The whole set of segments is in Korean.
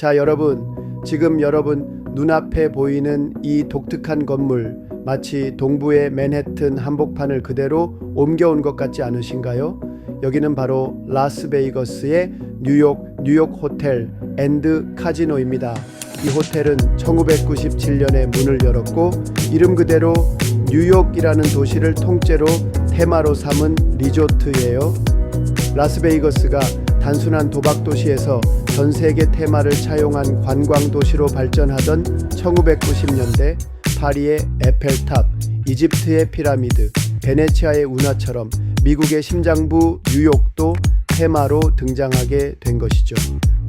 자, 여러분, 지금 여러분 눈앞에 보이는 이 독특한 건물 마치 동부의 맨해튼 한복판을 그대로 옮겨온 것 같지 않으신가요? 여기는 바로 라스베이거스의 뉴욕 뉴욕 호텔 앤드 카지노입니다. 이 호텔은 1997년에 문을 열었고 이름 그대로 뉴욕이라는 도시를 통째로 테마로 삼은 리조트예요. 라스베이거스가 단순한 도박 도시에서 전 세계 테마를 차용한 관광 도시로 발전하던 1990년대 파리의 에펠탑, 이집트의 피라미드, 베네치아의 운하처럼 미국의 심장부 뉴욕도 테마로 등장하게 된 것이죠.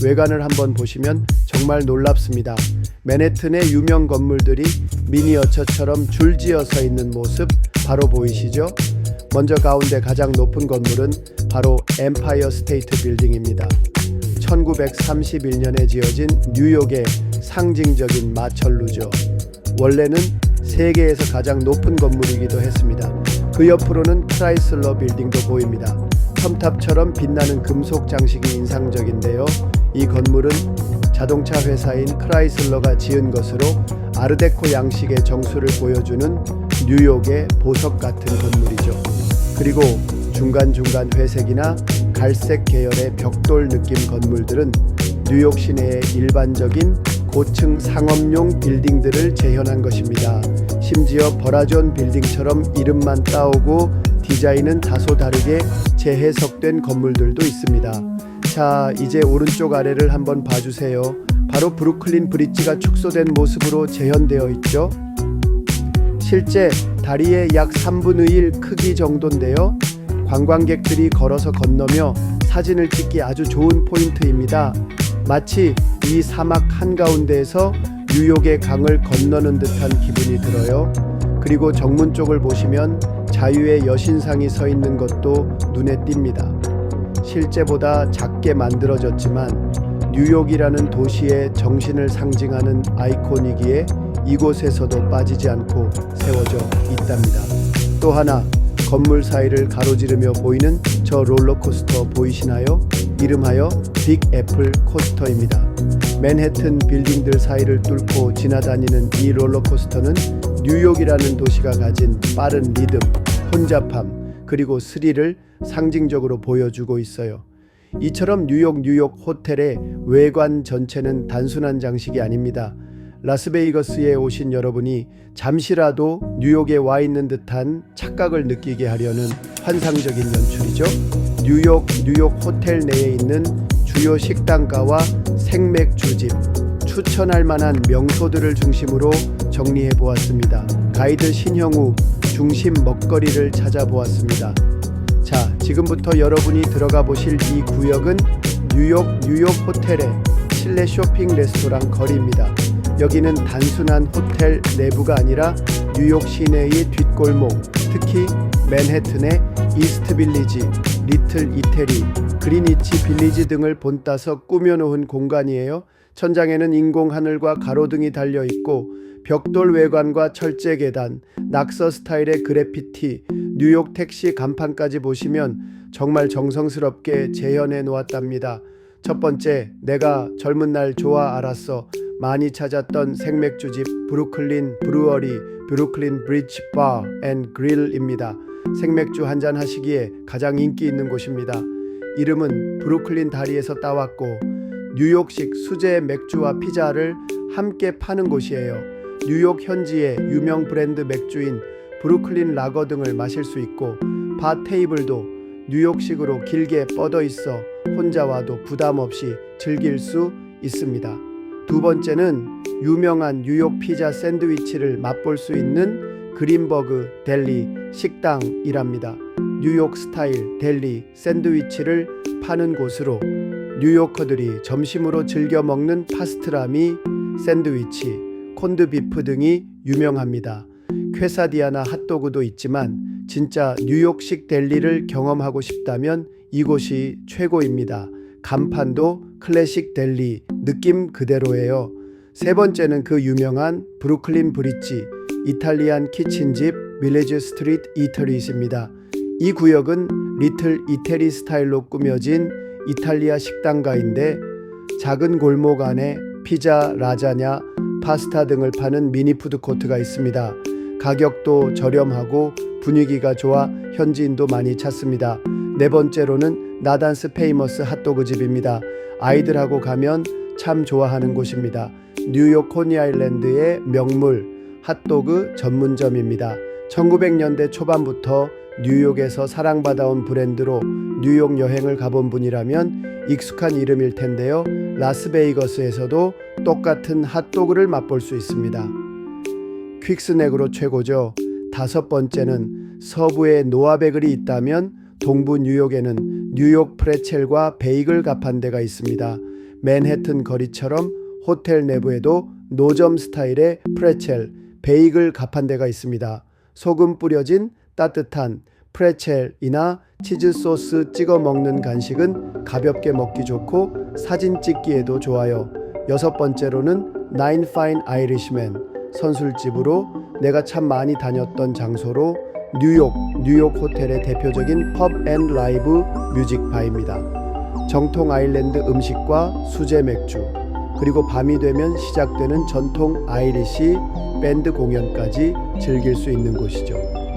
외관을 한번 보시면 정말 놀랍습니다. 맨해튼의 유명 건물들이 미니어처처럼 줄지어 서 있는 모습 바로 보이시죠? 먼저 가운데 가장 높은 건물은 바로 엠파이어 스테이트 빌딩입니다. 1931년에 지어진 뉴욕의 상징적인 마천루죠. 원래는 세계에서 가장 높은 건물이기도 했습니다. 그 옆으로는 크라이슬러 빌딩도 보입니다. 첨탑처럼 빛나는 금속 장식이 인상적인데요. 이 건물은 자동차 회사인 크라이슬러가 지은 것으로 아르데코 양식의 정수를 보여주는 뉴욕의 보석 같은 건물이죠. 그리고 중간중간 회색이나 갈색 계열의 벽돌 느낌 건물들은 뉴욕 시내의 일반적인 고층 상업용 빌딩들을 재현한 것입니다. 심지어 버라존 빌딩처럼 이름만 따오고 디자인은 다소 다르게 재해석된 건물들도 있습니다. 자, 이제 오른쪽 아래를 한번 봐주세요. 바로 브루클린 브릿지가 축소된 모습으로 재현되어 있죠. 실제 다리의 약 3분의 1 크기 정도인데요. 관광객들이 걸어서 건너며 사진을 찍기 아주 좋은 포인트입니다. 마치 이 사막 한가운데에서 뉴욕의 강을 건너는 듯한 기분이 들어요. 그리고 정문 쪽을 보시면 자유의 여신상이 서 있는 것도 눈에 띕니다. 실제보다 작게 만들어졌지만 뉴욕이라는 도시의 정신을 상징하는 아이콘이기에 이곳에서도 빠지지 않고 세워져 있답니다. 또 하나 건물 사이를 가로지르며 보이는 저 롤러코스터 보이시나요? 이름하여 빅 애플 코스터입니다. 맨해튼 빌딩들 사이를 뚫고 지나다니는 이 롤러코스터는 뉴욕이라는 도시가 가진 빠른 리듬, 혼잡함, 그리고 스릴을 상징적으로 보여주고 있어요. 이처럼 뉴욕 뉴욕 호텔의 외관 전체는 단순한 장식이 아닙니다. 라스베이거스에 오신 여러분이 잠시라도 뉴욕에 와 있는 듯한 착각을 느끼게 하려는 환상적인 연출이죠. 뉴욕 뉴욕 호텔 내에 있는 주요 식당가와 생맥주집, 추천할 만한 명소들을 중심으로 정리해 보았습니다. 가이드 신형우 중심 먹거리를 찾아보았습니다. 자, 지금부터 여러분이 들어가 보실 이 구역은 뉴욕 뉴욕 호텔의 실내 쇼핑 레스토랑 거리입니다. 여기는 단순한 호텔 내부가 아니라 뉴욕 시내의 뒷골목, 특히 맨해튼의 이스트 빌리지, 리틀 이태리, 그리니치 빌리지 등을 본따서 꾸며놓은 공간이에요. 천장에는 인공 하늘과 가로등이 달려 있고 벽돌 외관과 철제 계단, 낙서 스타일의 그래피티, 뉴욕 택시 간판까지 보시면 정말 정성스럽게 재현해 놓았답니다. 첫 번째, 내가 젊은 날 좋아 알았어. 많이 찾았던 생맥주집 브루클린 브루어리 브루클린 브리지 바 앤 그릴입니다. 생맥주 한 잔 하시기에 가장 인기 있는 곳입니다. 이름은 브루클린 다리에서 따왔고 뉴욕식 수제 맥주와 피자를 함께 파는 곳이에요. 뉴욕 현지의 유명 브랜드 맥주인 브루클린 라거 등을 마실 수 있고 바 테이블도 뉴욕식으로 길게 뻗어 있어 혼자 와도 부담 없이 즐길 수 있습니다. 두 번째는 유명한 뉴욕 피자 샌드위치를 맛볼 수 있는 그린버그 델리 식당이랍니다. 뉴욕 스타일 델리 샌드위치를 파는 곳으로 뉴요커들이 점심으로 즐겨 먹는 파스트라미 샌드위치, 콘드비프 등이 유명합니다. 퀘사디아나 핫도그도 있지만 진짜 뉴욕식 델리를 경험하고 싶다면 이곳이 최고입니다. 간판도 클래식 델리 느낌 그대로예요. 세 번째는 그 유명한 브루클린 브릿지 이탈리안 키친집 빌리지 스트리트 이터리스입니다. 이 구역은 리틀 이태리 스타일로 꾸며진 이탈리아 식당가인데 작은 골목 안에 피자, 라자냐, 파스타 등을 파는 미니 푸드 코트가 있습니다. 가격도 저렴하고 분위기가 좋아 현지인도 많이 찾습니다. 네 번째로는 나단스 페이머스 핫도그 집입니다. 아이들하고 가면 참 좋아하는 곳입니다. 뉴욕 코니 아일랜드의 명물 핫도그 전문점입니다. 1900년대 초반부터 뉴욕에서 사랑받아온 브랜드로 뉴욕 여행을 가본 분이라면 익숙한 이름일 텐데요. 라스베이거스에서도 똑같은 핫도그를 맛볼 수 있습니다. 퀵스넥으로 최고죠. 다섯 번째는 서부에 노아베글이 있다면 동부 뉴욕에는 뉴욕 프레첼과 베이글 가판대가 있습니다. 맨해튼 거리처럼 호텔 내부에도 노점 스타일의 프레첼, 베이글 가판대가 있습니다. 소금 뿌려진 따뜻한 프레첼이나 치즈 소스 찍어 먹는 간식은 가볍게 먹기 좋고 사진 찍기에도 좋아요. 여섯 번째로는 나인 파인 아이리시맨 선술집으로 내가 참 많이 다녔던 장소로 뉴욕 뉴욕 호텔의 대표적인 펍앤 라이브 뮤직 바입니다. 정통 아일랜드 음식과 수제 맥주 그리고 밤이 되면 시작되는 전통 아이리시 밴드 공연까지 즐길 수 있는 곳이죠.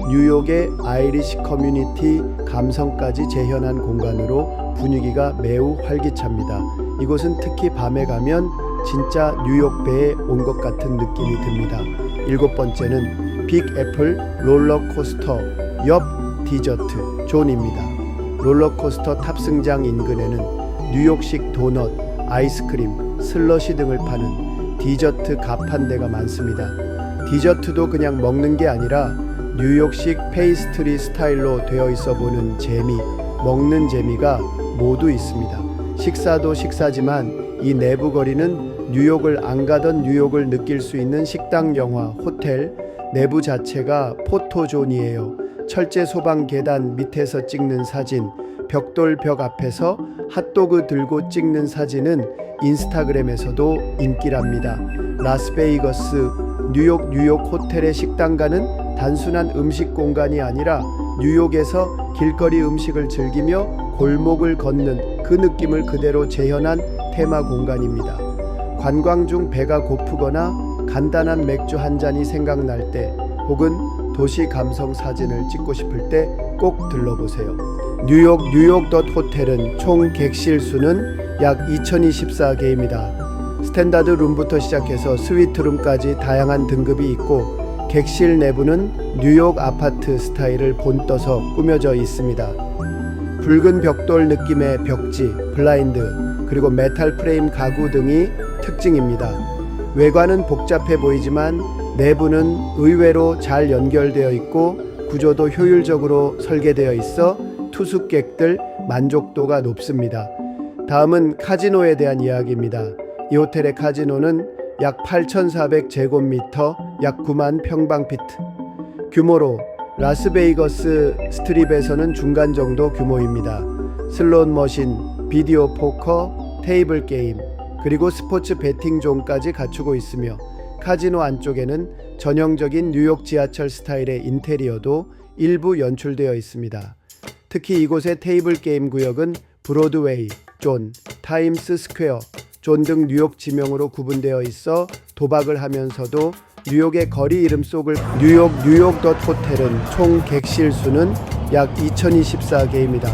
뉴욕의 아이리시 커뮤니티 감성까지 재현한 공간으로 분위기가 매우 활기찹니다. 이곳은 특히 밤에 가면 진짜 뉴욕배에 온 것 같은 느낌이 듭니다. 일곱 번째는 빅 애플 롤러코스터 옆 디저트 존입니다. 롤러코스터 탑승장 인근에는 뉴욕식 도넛, 아이스크림, 슬러시 등을 파는 디저트 가판대가 많습니다. 디저트도 그냥 먹는 게 아니라 뉴욕식 페이스트리 스타일로 되어 있어 보는 재미, 먹는 재미가 모두 있습니다. 식사도 식사지만 이 내부 거리는 뉴욕을 안 가던 뉴욕을 느낄 수 있는 식당 영화, 호텔, 내부 자체가 포토존이에요. 철제 소방 계단 밑에서 찍는 사진, 벽돌 벽 앞에서 핫도그 들고 찍는 사진은 인스타그램에서도 인기랍니다. 라스베이거스 뉴욕 뉴욕 호텔의 식당가는 단순한 음식 공간이 아니라 뉴욕에서 길거리 음식을 즐기며 골목을 걷는 그 느낌을 그대로 재현한 테마 공간입니다. 관광 중 배가 고프거나 간단한 맥주 한 잔이 생각날 때 혹은 도시 감성 사진을 찍고 싶을 때 꼭 들러보세요. 뉴욕 뉴욕 덧 호텔은 총 객실 수는 약 2024개입니다. 스탠다드 룸부터 시작해서 스위트룸까지 다양한 등급이 있고 객실 내부는 뉴욕 아파트 스타일을 본떠서 꾸며져 있습니다. 붉은 벽돌 느낌의 벽지, 블라인드, 그리고 메탈 프레임 가구 등이 특징입니다. 외관은 복잡해 보이지만 내부는 의외로 잘 연결되어 있고 구조도 효율적으로 설계되어 있어 투숙객들 만족도가 높습니다. 다음은 카지노에 대한 이야기입니다. 이 호텔의 카지노는 약 8,400제곱미터, 약 9만 평방피트. 규모로 라스베이거스 스트립에서는 중간 정도 규모입니다. 슬롯 머신, 비디오 포커, 테이블 게임, 그리고 스포츠 베팅 존까지 갖추고 있으며 카지노 안쪽에는 전형적인 뉴욕 지하철 스타일의 인테리어도 일부 연출되어 있습니다. 특히 이곳의 테이블 게임 구역은 브로드웨이, 존, 타임스 스퀘어, 존 등 뉴욕 지명으로 구분되어 있어 도박을 하면서도 뉴욕의 거리 이름 속을 뉴욕 뉴욕 덧 호텔은 총 객실 수는 약 2024개입니다.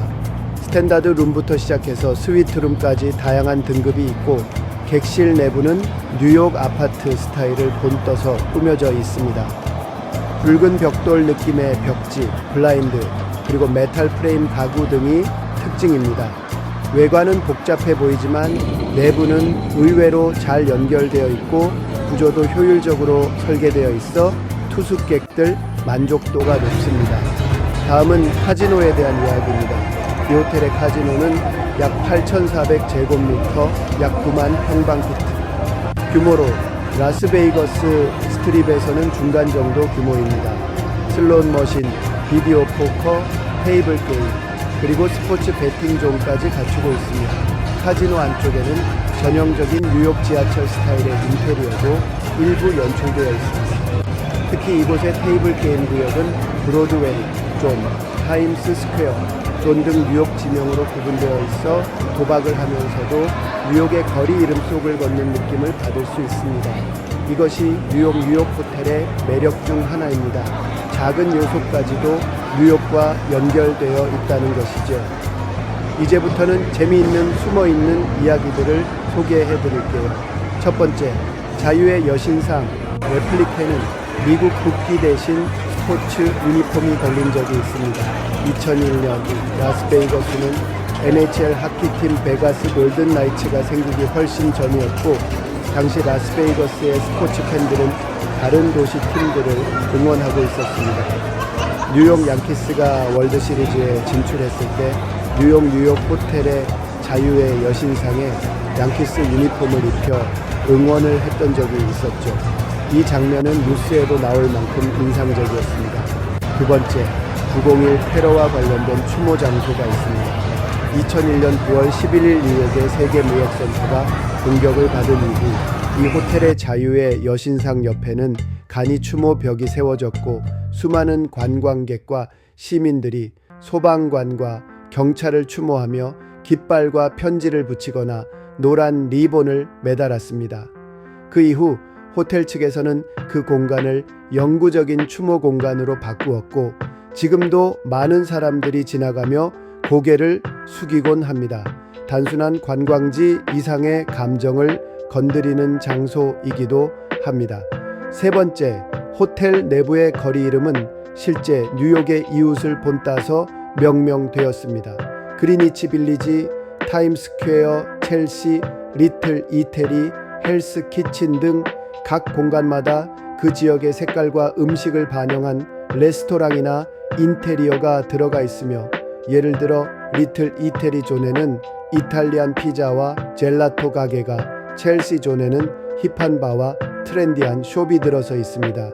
스탠다드 룸부터 시작해서 스위트룸까지 다양한 등급이 있고 객실 내부는 뉴욕 아파트 스타일을 본떠서 꾸며져 있습니다. 붉은 벽돌 느낌의 벽지, 블라인드, 그리고 메탈 프레임 가구 등이 특징입니다. 외관은 복잡해 보이지만 내부는 의외로 잘 연결되어 있고 구조도 효율적으로 설계되어 있어 투숙객들 만족도가 높습니다. 다음은 카지노에 대한 이야기입니다. 이 호텔의 카지노는 약 8,400제곱미터, 약 9만 평방피트. 규모로 라스베이거스 스트립에서는 중간 정도 규모입니다. 슬롯 머신, 비디오 포커, 테이블 게임, 그리고 스포츠 베팅존까지 갖추고 있습니다. 카지노 안쪽에는 전형적인 뉴욕 지하철 스타일의 인테리어도 일부 연출되어 있습니다. 특히 이곳의 테이블 게임 구역은 브로드웨이, 존, 타임스 스퀘어, 존 등 뉴욕 지명으로 구분되어 있어 도박을 하면서도 뉴욕의 거리 이름 속을 걷는 느낌을 받을 수 있습니다. 이것이 뉴욕 뉴욕 호텔의 매력 중 하나입니다. 작은 요소까지도 뉴욕과 연결되어 있다는 것이죠. 이제부터는 재미있는 숨어 있는 이야기들을 소개해 드릴게요. 첫 번째, 자유의 여신상 레플리케는 미국 국기 대신 스포츠 유니폼이 걸린 적이 있습니다. 2001년 라스베이거스는 NHL 하키팀 베가스 골든 나이츠가 생기기 훨씬 전이었고 당시 라스베이거스의 스포츠 팬들은 다른 도시 팀들을 응원하고 있었습니다. 뉴욕 양키스가 월드 시리즈에 진출했을 때 뉴욕 뉴욕 호텔의 자유의 여신상에 양키스 유니폼을 입혀 응원을 했던 적이 있었죠. 이 장면은 뉴스에도 나올 만큼 인상적이었습니다. 두 번째, 901 테러와 관련된 추모 장소가 있습니다. 2001년 9월 11일 뉴욕의 세계무역센터가 공격을 받은 이후 이 호텔의 자유의 여신상 옆에는 간이 추모 벽이 세워졌고 수많은 관광객과 시민들이 소방관과 경찰을 추모하며 깃발과 편지를 붙이거나 노란 리본을 매달았습니다. 그 이후 호텔 측에서는 그 공간을 영구적인 추모 공간으로 바꾸었고 지금도 많은 사람들이 지나가며 고개를 숙이곤 합니다. 단순한 관광지 이상의 감정을 건드리는 장소이기도 합니다. 세 번째, 호텔 내부의 거리 이름은 실제 뉴욕의 이웃을 본따서 명명되었습니다. 그리니치 빌리지, 타임스퀘어, 첼시, 리틀 이태리, 헬스 키친 등 각 공간마다 그 지역의 색깔과 음식을 반영한 레스토랑이나 인테리어가 들어가 있으며 예를 들어 리틀 이태리 존에는 이탈리안 피자와 젤라토 가게가 첼시 존에는 힙한 바와 트렌디한 숍이 들어서 있습니다.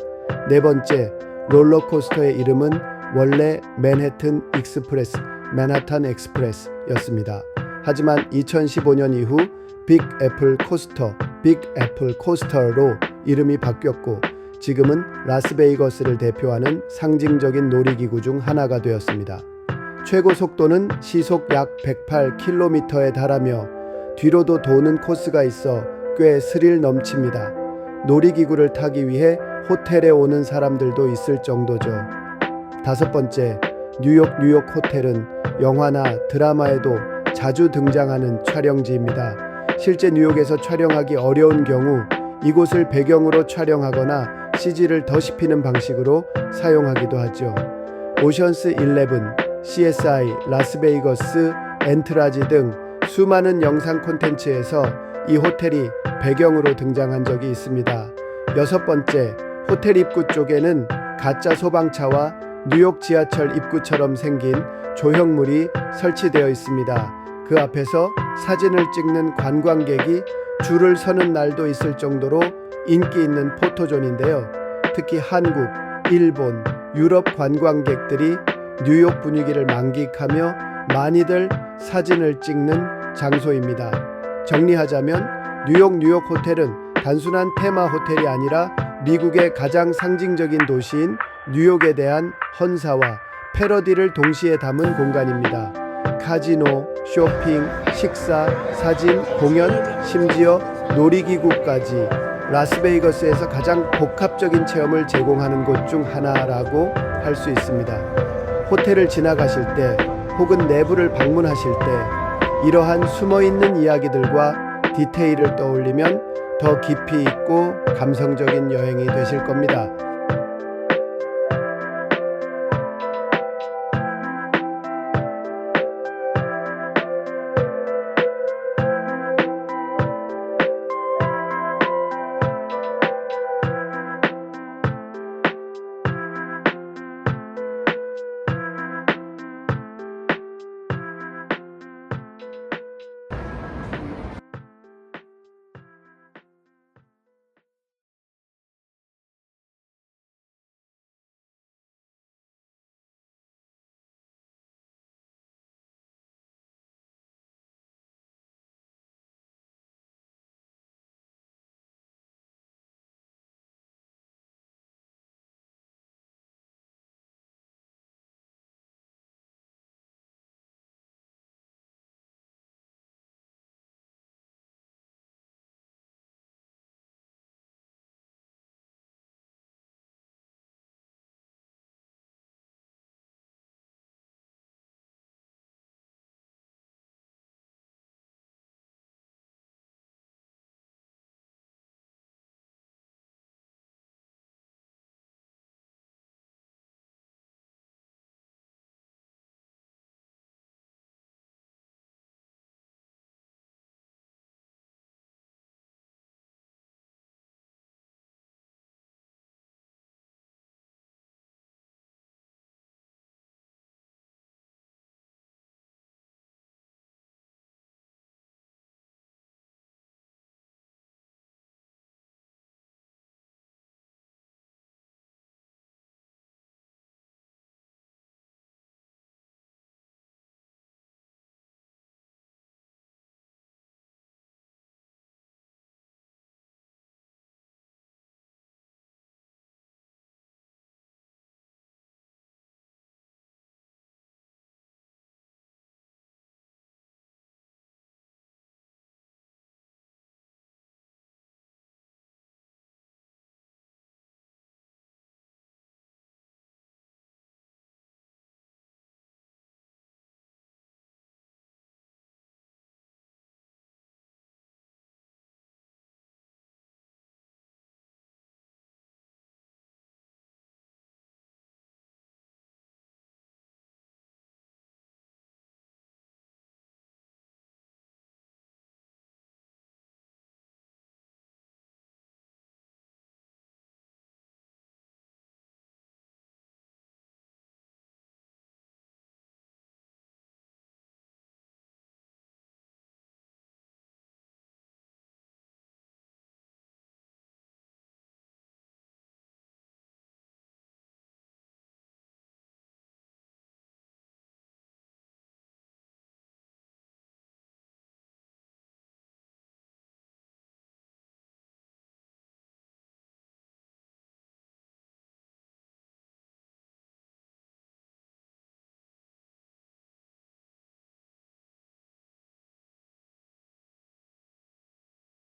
네 번째, 롤러코스터의 이름은 원래 맨해튼 익스프레스, 맨하탄 엑스프레스였습니다. 하지만 2015년 이후 빅 애플 코스터, 빅 애플 코스터로 이름이 바뀌었고 지금은 라스베이거스를 대표하는 상징적인 놀이기구 중 하나가 되었습니다. 최고 속도는 시속 약 108km에 달하며 뒤로도 도는 코스가 있어 꽤 스릴 넘칩니다. 놀이기구를 타기 위해 호텔에 오는 사람들도 있을 정도죠. 다섯 번째, 뉴욕 뉴욕 호텔은 영화나 드라마에도 자주 등장하는 촬영지입니다. 실제 뉴욕에서 촬영하기 어려운 경우 이곳을 배경으로 촬영하거나 CG를 더 씹히는 방식으로 사용하기도 하죠. 오션스 11, CSI, 라스베이거스, 엔트라지 등 수많은 영상 콘텐츠에서 이 호텔이 배경으로 등장한 적이 있습니다. 여섯 번째, 호텔 입구 쪽에는 가짜 소방차와 뉴욕 지하철 입구처럼 생긴 조형물이 설치되어 있습니다. 그 앞에서 사진을 찍는 관광객이 줄을 서는 날도 있을 정도로 인기 있는 포토존인데요. 특히 한국, 일본, 유럽 관광객들이 뉴욕 분위기를 만끽하며 많이들 사진을 찍는 장소입니다. 정리하자면 뉴욕 뉴욕 호텔은 단순한 테마 호텔이 아니라 미국의 가장 상징적인 도시인 뉴욕에 대한 헌사와 패러디를 동시에 담은 공간입니다. 카지노, 쇼핑, 식사, 사진, 공연, 심지어 놀이기구까지 라스베이거스에서 가장 복합적인 체험을 제공하는 곳 중 하나라고 할 수 있습니다. 호텔을 지나가실 때 혹은 내부를 방문하실 때 이러한 숨어 있는 이야기들과 디테일을 떠올리면 더 깊이 있고 감성적인 여행이 되실 겁니다.